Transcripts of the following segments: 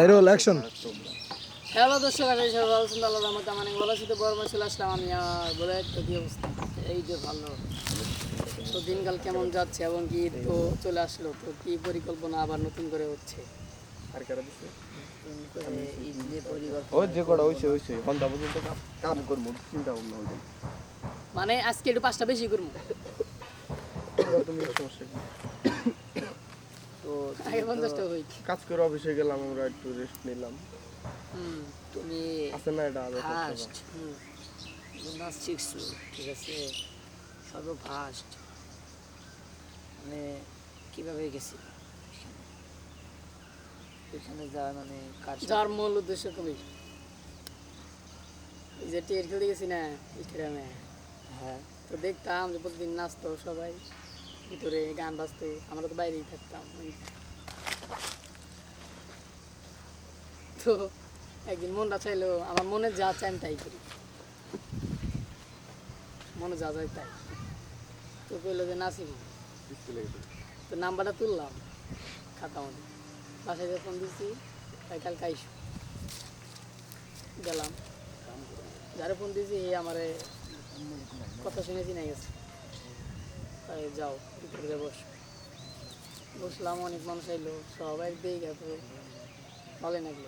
Viral action hello দর্শক আশা করি সবাই ভালো আছেন আল্লাহ রহমত মানে বলা শুধু বড় চলে আসলাম আমি বলে তো কি অবস্থা? এই যে ভালো। তো দিনকাল কেমন যাচ্ছে এবং কি তো চলে আসলো তো কি পরিকল্পনা আবার নতুন করে হচ্ছে? আর কারা যে কটা ঘণ্টা পর্যন্ত কাম- করব চিন্তা ভাবনা মানে আজকে একটু পাঁচটা বেশি করব? তো কাজ করে অফিসে গেলাম আমরা একটু রেস্ট নিলাম। তুমি আছে না এটা আরও একটা ফার্স্ট নাচ শিখছো ঠিক আছে? সর্ব ফার্স্ট মানে কীভাবে গেছি? ওইখানে যা মানে যার মূল উদ্দেশ্য কবি এই যে টিয়ার খেলতে গেছি না স্টেডিয়ামে হ্যাঁ। তো দেখতাম যে প্রতিদিন নাচতো সবাই। ভিতরে গান বাজতো, আমরা তো বাইরেই থাকতাম। তো একদিন মনটা চাইলো, আমার মনে যা চাই আমি তাই করি। মনে যা চাই তাই। তো কইলো যে গেছে। তো নাম্বারটা তুললাম খাতা মধ্যে বাসায় ফোন দিচ্ছি তাই কালকে আইসো গেলাম। যারা ফোন দিয়েছি আমারে কথা শুনেছি নাই গেছে। তাই যাও যে বস। বসলাম, অনেক মানুষ আইলো, সবাই দিয়ে গেছে। ভালো লাগল,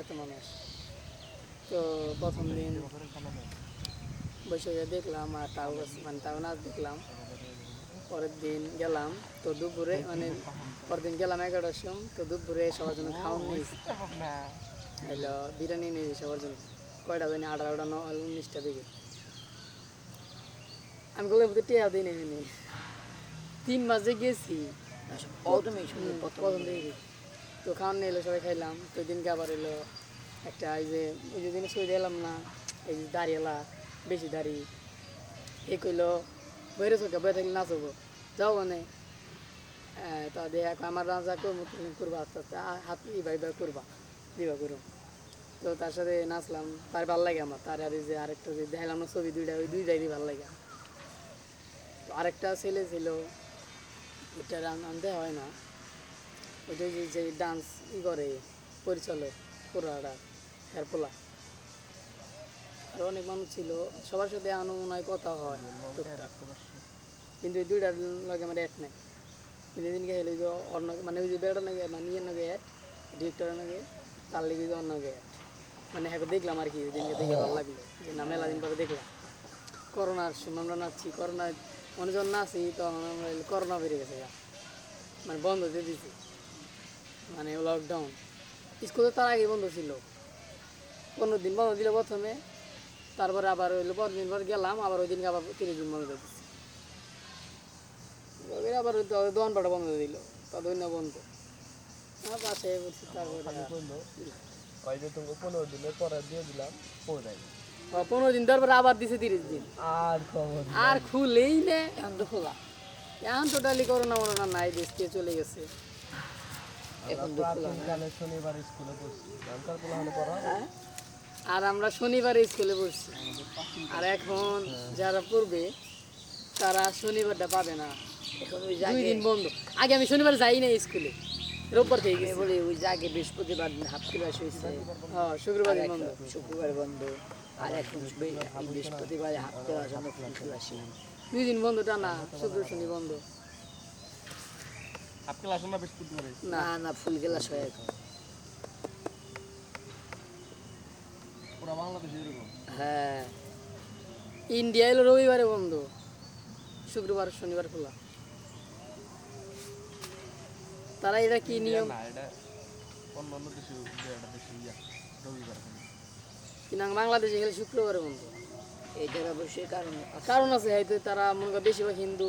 এত মানুষ। তো প্রথম দিন বসে দেখলাম, আর তাও মানে তাও নাচ দেখলাম। পরের দিন গেলাম, তো দুপুরে মানে পরের দিন গেলাম এগারোটার সময়, তো দুপুরে সবার জন্য খাওয়ান নিয়েছি হলো বিরিয়ানি নিয়েছি সবার জন্য। কয়টা জানি আঠারোটা ন উনিশটা দিকে আমি বলে টিয়া দিই নেই তিন মাসে গেছি। দিকে তো খাওয়ান নিয়ে এলো সবাই খাইলাম। তো দিনকে আবার এলো একটা এই যে ওই যে দিনে সই দিলাম না এই যে দাঁড়িয়েলা বেশি দাড়ি। এ কইলো বইরে চোখে বই থাকলে নাচবো। যাও মানে তা দিয়ে আমার রাজা করব তুমি করবা। আস্তে আস্তে হাত ইবা ইবা করবা দিবা করো তো তার সাথে নাচলাম। তার ভালো লাগে আমার। তার আর এই যে আরেকটা যে দেখালাম না ছবি দুইটা ওই দুইটাই ভালো লাগে। আরেকটা ছেলে ছিল রান আনতে হয় না। ওইটা যে ডান্স ই করে, পরিচালক পুরাটা হেরপোলা। আর অনেক মানুষ ছিল, সবার সাথে আনুমনায় কথা হয়। কিন্তু এই দুইটার লগে আমার এক নাই। কিন্তু এদিনকে হেলে যে অন্য মানে ওই যে বেড়া নাগে মানে ইয়ে নাগে এক ডিরেক্টরের নাগে তার লেগে যে অন্য এক। মানে হ্যাঁ দেখলাম আর কি, ওই দিনকে দেখে ভালো লাগল। যে না, মেলা দিন পরে দেখলাম। করোনার সময় আমরা নাচছি করোনা মানে যখন নাচি, তখন আমরা করোনা বেরিয়ে গেছে। মানে বন্ধ দিয়ে দিছি মানে লকডাউন স্কুল তো তার আগে বন্ধ ছিল। পনেরো দিন বন্ধ দিল প্রথমে, তারপরে আবার হইল পনেরো দিন পর গেলাম, আবার ওই দিনকে আবার তিরিশ দিন বন্ধ দিচ্ছি আবার ওই তো- দোকান পাটা বন্ধ দিল। ততদিন না বন্ধ। বলছি তারপরে ওই পনেরো দিনের পরে দিয়ে দিলাম পৌঁছাই পনেরো দিন তারপরে আবার দিছে তিরিশ দিন। আর খবর আর খুলেই নে এখন তো খোলা। এখন টোটালি করোনা মরোনা নাই দেশ থেকে চলে গেছে। এখন তো খোলা শনিবার স্কুলে পড়ছি। গানটার পোলা পড়া হ্যাঁ? আর আমরা শনিবারে স্কুলে পড়ছি। আর এখন যারা পড়বে তারা শনিবারটা পাবে না। এখন ওই দুই দিন বন্ধ। আগে আমি শনিবার যাই না স্কুলে রোববার থেকে গেছি। বলে ওই জায়গায় বৃহস্পতিবার দিন হাফ ক্লাস হয়েছে। হ্যাঁ শুক্রবার বন্ধ। শুক্রবার বন্ধ আর এখন বৃহস্পতিবার হাফ ক্লাস আমরা ফুল ক্লাস দুই দিন বন্ধ টানা শুক্র শনি বন্ধ। হাফ ক্লাস না বিস্কুট না। না না ফুল ক্লাস হয় এখন। পুরো বাংলাদেশে এরকম? হ্যাঁ। ইন্ডিয়া এলো রবিবারে বন্ধ। শুক্রবার শনিবার খোলা। তারা এটা কি নিয়ম? অন্য অন্য দেশে এটা দেশে রবিবার কিন্তু বাংলাদেশে গেলে শুক্রবারে বন্ধ। এটার অবশ্যই কারণ। কারণ আছে হয়তো তারা মনে করে বেশিরভাগ হিন্দু।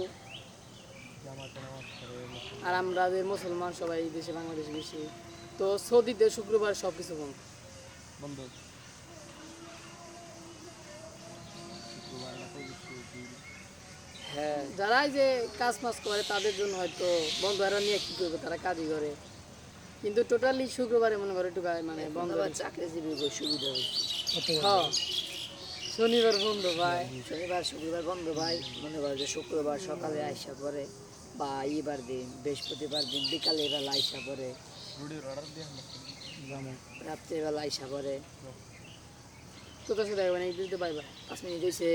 আর আমরা যে মুসলমান সবাই এই দেশে বাংলাদেশে বেশি। তো সৌদিতে শুক্রবার সব কিছু বন্ধ। বন্ধ। শুক্রবার তো হ্যাঁ। যারা যে কাজ মাস করে তাদের জন্য হয়তো বন্ধ এরা নিয়ে কি করবে তারা কাজই করে। কিন্তু টোটালি শুক্রবারে মনে করে একটু মানে বন্ধ আবার চাকরিজীবীর সুবিধা হয়েছে। হ্যাঁ। শনিবার বন্ধ ভাই। শনিবার শুক্রবার বন্ধ ভাই। মনে করো যে শুক্রবার সকালে আইসা পরে বা ইবার দিন বৃহস্পতিবার দিন বিকালে বেলা আইসা পরে রাত্রেবেলা আইসা পরে তো তোর সাথে মানে দিতে পাইবা পাঁচ মিনিট হয়েছে